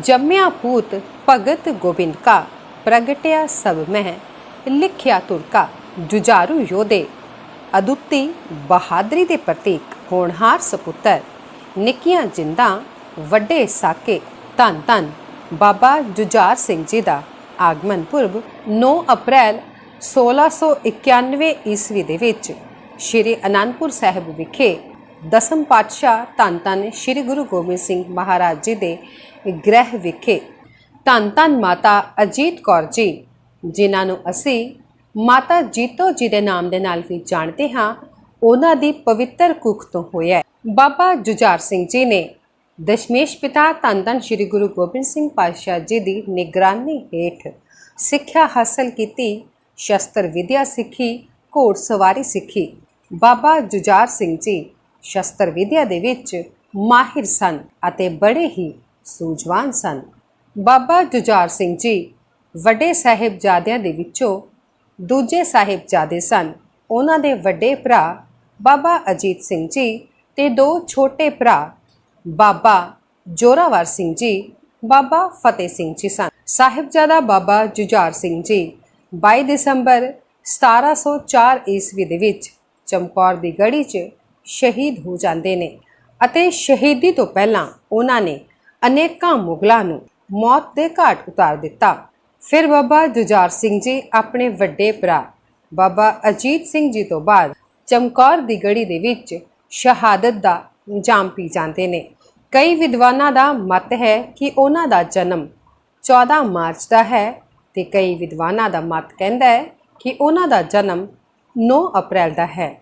ਜੰਮਿਆ ਭੂਤ ਭਗਤ ਗੋਬਿੰਦ ਕਾ, ਪ੍ਰਗਟਿਆ ਸਭ ਮਹਿ, ਲਿਖਿਆ ਤੁਰਕਾ ਜੁਝਾਰੂ ਯੋਧੇ। ਅਦੁੱਤੀ ਬਹਾਦਰੀ ਦੇ ਪ੍ਰਤੀਕ, ਹੋਣਹਾਰ ਸਪੁੱਤਰ। ਨਿੱਕੀਆਂ ਜਿੰਦਾਂ, ਵੱਡੇ ਸਾਕੇ, ਧੰਨ ਧੰਨ। ਬਾਬਾ ਜੁਝਾਰ ਸਿੰਘ ਜੀ ਦਾ ਆਗਮਨ ਪੁਰਬ 9 ਅਪ੍ਰੈਲ 1691 ਈਸਵੀ ਦੇ ਵਿੱਚ, ਸ਼੍ਰੀ ਅਨੰਦਪੁਰ ਸਾਹਿਬ ਵਿਖੇ ਦਸਮ ਪਾਤਸ਼ਾਹ ਧੰਨ ਧੰਨ ਸ਼੍ਰੀ ਗੁਰੂ ਗੋਬਿੰਦ ਸਿੰਘ ਮਹਾਰਾਜ ਜੀ ਦੇ ਗ੍ਰਹਿ ਵਿਖੇ ਧੰਨ ਧੰਨ ਮਾਤਾ ਅਜੀਤ ਕੌਰ ਜੀ, ਜਿਨ੍ਹਾਂ ਨੂੰ ਅਸੀਂ ਮਾਤਾ ਜੀਤੋ ਜੀ ਦੇ ਨਾਮ ਦੇ ਨਾਲ ਵੀ ਜਾਣਦੇ ਹਾਂ, ਉਹਨਾਂ ਦੀ ਪਵਿੱਤਰ ਕੁੱਖ ਤੋਂ ਹੋਇਆ ਹੈ। ਬਾਬਾ ਜੁਝਾਰ ਸਿੰਘ ਜੀ ਨੇ ਦਸ਼ਮੇਸ਼ ਪਿਤਾ ਧੰਨ ਧੰਨ ਸ਼੍ਰੀ ਗੁਰੂ ਗੋਬਿੰਦ ਸਿੰਘ ਪਾਤਸ਼ਾਹ ਜੀ ਦੀ ਨਿਗਰਾਨੀ ਹੇਠ ਸਿੱਖਿਆ ਹਾਸਲ ਕੀਤੀ, ਸ਼ਸਤਰ ਵਿਦਿਆ ਸਿੱਖੀ, ਘੋੜ ਸਵਾਰੀ ਸਿੱਖੀ ਬਾਬਾ ਜੁਝਾਰ ਸਿੰਘ ਜੀ ਸ਼ਸਤਰ ਵਿਦਿਆ ਦੇ ਵਿੱਚ ਮਾਹਿਰ ਸਨ ਅਤੇ ਬੜੇ ਹੀ ਸੂਝਵਾਨ ਸਨ। ਬਾਬਾ ਜੁਝਾਰ ਸਿੰਘ ਜੀ ਵੱਡੇ ਸਾਹਿਬਜ਼ਾਦਿਆਂ ਦੇ ਵਿੱਚੋਂ ਦੂਜੇ ਸਾਹਿਬਜ਼ਾਦੇ ਸਨ। ਉਹਨਾਂ ਦੇ ਵੱਡੇ ਭਰਾ ਬਾਬਾ ਅਜੀਤ ਸਿੰਘ ਜੀ ਤੇ ਦੋ ਛੋਟੇ ਭਰਾ ਬਾਬਾ ਜੋਰਾਵਰ ਸਿੰਘ ਜੀ, ਬਾਬਾ ਫਤਿਹ ਸਿੰਘ ਜੀ ਸਨ। ਸਾਹਿਬਜ਼ਾਦਾ ਬਾਬਾ ਜੁਝਾਰ ਸਿੰਘ ਜੀ 22 ਦਸੰਬਰ 1704 ਈਸਵੀ ਦੇ ਵਿੱਚ ਚਮਕੌਰ ਦੀ ਗੜੀ 'ਚ ਸ਼ਹੀਦ ਹੋ ਜਾਂਦੇ ਨੇ ਅਤੇ ਸ਼ਹੀਦੀ ਤੋਂ ਪਹਿਲਾਂ ਉਹਨਾਂ ਨੇ ਅਨੇਕਾਂ ਮੁਗਲਾਂ ਨੂੰ ਮੌਤ ਦੇ ਘਾਟ ਉਤਾਰ ਦਿੱਤਾ। ਫਿਰ ਬਾਬਾ ਜੁਝਾਰ ਸਿੰਘ ਜੀ ਆਪਣੇ ਵੱਡੇ ਭਰਾ ਬਾਬਾ ਅਜੀਤ ਸਿੰਘ ਜੀ ਤੋਂ ਬਾਅਦ ਚਮਕੌਰ ਦੀ ਗੜੀ ਦੇ ਵਿੱਚ ਸ਼ਹਾਦਤ ਦਾ ਜਾਮ ਪੀ ਜਾਂਦੇ ਨੇ। ਕਈ ਵਿਦਵਾਨਾਂ ਦਾ ਮਤ ਹੈ ਕਿ ਉਹਨਾਂ ਦਾ ਜਨਮ 14 ਮਾਰਚ ਦਾ ਹੈ ਤੇ ਕਈ ਵਿਦਵਾਨਾਂ ਦਾ ਮਤ ਕਹਿੰਦਾ ਹੈ ਕਿ ਉਹਨਾਂ ਦਾ ਜਨਮ 9 ਅਪ੍ਰੈਲ ਦਾ ਹੈ।